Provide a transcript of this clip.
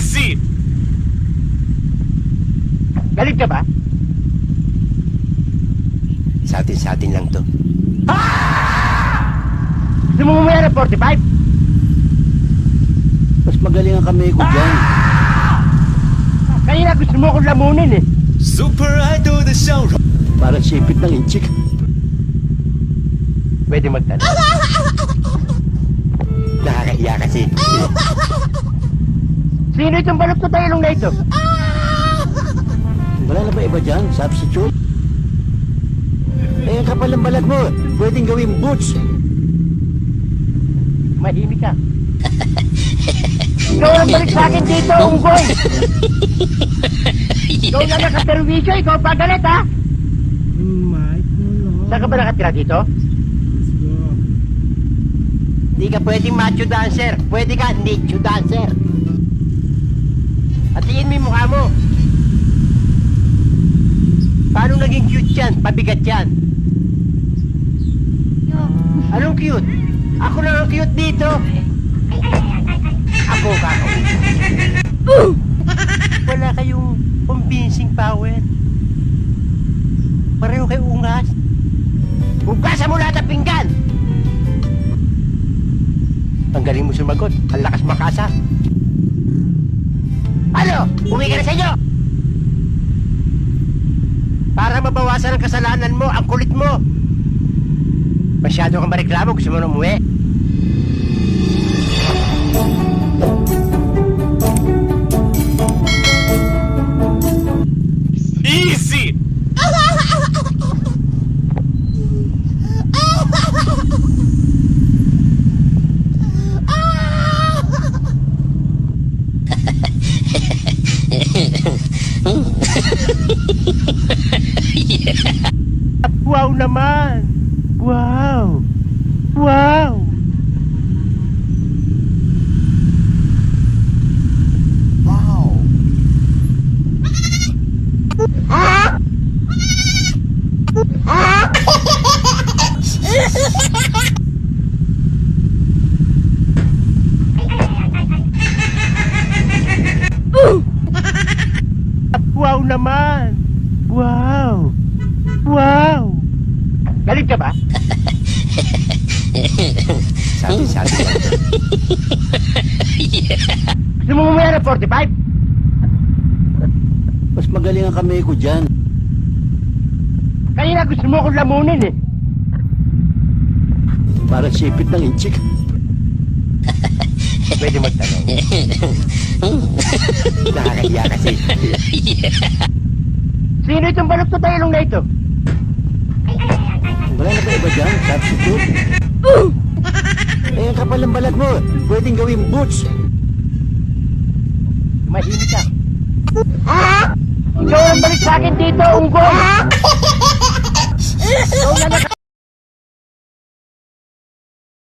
Easy! Galit ka ba? Sa atin, sa atin lang to. Gusto mo mamaya ng 45? Mas magaling ang kamay ko dyan. Kanina gusto mo akong lamunin eh. Super Idol the show! Parang sipit ng inchik. Pwede magtanong. Nakakahiya kasi. Sino itong balot ko tayo na ito? Wala na ba iba dyan? Substitute? Eh, ang kapal ng balat mo. Pwedeng gawing boots. Mahimik ka. Ikaw ang balik sa akin dito, unggoy! Ikaw na nakaservisyo, ikaw pa galit ha? Saan ka ba nakatira dito? Hindi ka pwedeng macho dancer. Pwede ka nicho dancer. At tingin mo yung mukha mo. Paano naging cute yan? Pabigat yan. Anong cute? Ako lang ang cute dito. Ako, kako. Wala kayong convincing power. Pareho kayo ungas. Hugasan mo lahat ng pinggan! Ang galing mo sumagot. Ang lakas makasa. Ano? Uwi ka na sa inyo! Para mabawasan ang kasalanan mo, ang kulit mo. Masyado kang mareklamo, gusto mo na umuwi. Naman! Wow! Wow! Wow naman! Wow! Wow! Galit ka ba? Sabi, sabi lang. Gusto mo mamaya ng 45? Mas magaling ang kamay ko dyan. Kanina gusto mo akong lamunin eh. Parang sipit ng inchik. Pwede magtanong. Nakakahiya kasi. Sino itong balot ko tayo na ito? Wala na ba iba dyan? Substitute? Eh, ang kapal ng balat mo. Pwedeng gawing boots. Mahimik ka. Ikaw ang balik sa akin dito, unggoy! Ikaw na.